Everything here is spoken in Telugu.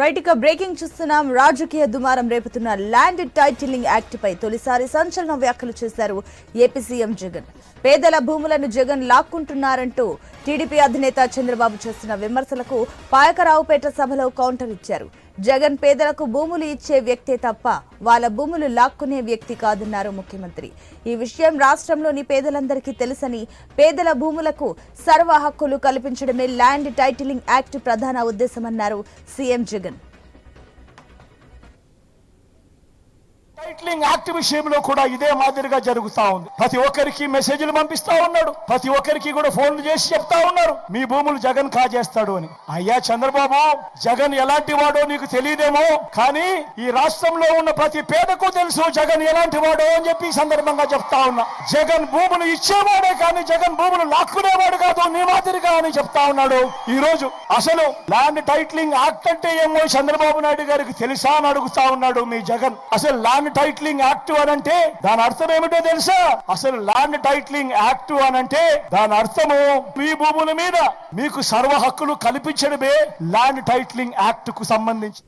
రైట్ ఇక బ్రేకింగ్ చూస్తున్నాం. రాజకీయ దుమారం రేపుతున్న ల్యాండ్ టైటిలింగ్ యాక్ట్ పై తొలిసారి సంచలన వ్యాఖ్యలు చేశారు ఏపీ సీఎం జగన్. పేదల భూములను జగన్ లాక్కుంటున్నారంటూ టీడీపీ అధినేత చంద్రబాబు చేస్తున్న విమర్శలకు పాయకరావుపేట సభలో కౌంటర్ ఇచ్చారు. జగన్ పేదలకు భూములు ఇచ్చే వ్యక్తే తప్ప వాళ్ళ భూములు లాక్కునే వ్యక్తి కాదన్నారు ముఖ్యమంత్రి. ఈ విషయం రాష్ట్రంలోని పేదలందరికీ తెలుసని పేదల భూములకు సర్వ హక్కులు కల్పించడమే ల్యాండ్ టైటిలింగ్ యాక్ట్ ప్రధాన ఉద్దేశమన్నారు సీఎం జగన్. టైటిలింగ్ యాక్ట్ విషయంలో కూడా ఇదే మాదిరిగా జరుగుతా ఉంది. ప్రతి ఒక్కరికి మెసేజ్లు పంపిస్తా ఉన్నాడు. ప్రతి ఒక్కరికి కూడా ఫోన్లు చేసి చెప్తా ఉన్నారు. మీ భూములు జగన్ కాజేస్తాడు అని. అయ్యా చంద్రబాబు జగన్ ఎలాంటి వాడో నీకు తెలియదేమో. కానీ ఈ రాష్ట్రంలో ఉన్న ప్రతి పేదకు తెలుసు జగన్ ఎలాంటి వాడో అని చెప్పి సందర్భంగా చెప్తా ఉన్నా. జగన్ భూములు ఇచ్చేవాడే కానీ జగన్ భూములు లాక్కునేవాడు కాదు నీ మాదిరిగా అని చెప్తా ఉన్నాడు. ఈ రోజు అసలు ల్యాండ్ టైట్లింగ్ యాక్ట్ అంటే ఏమో చంద్రబాబు నాయుడు గారికి తెలుసా అని అడుగుతా ఉన్నాడు మీ జగన్. అసలు ల్యాండ్ టైట్లింగ్ యాక్ట్ అని అంటే దాని అర్థం ఏమిటో తెలుసా? అసలు ల్యాండ్ టైట్లింగ్ యాక్ట్ అని అంటే దాని అర్థము మీ భూముల మీద మీకు సర్వ హక్కులు కల్పించడమే ల్యాండ్ టైట్లింగ్ యాక్ట్కు సంబంధించి.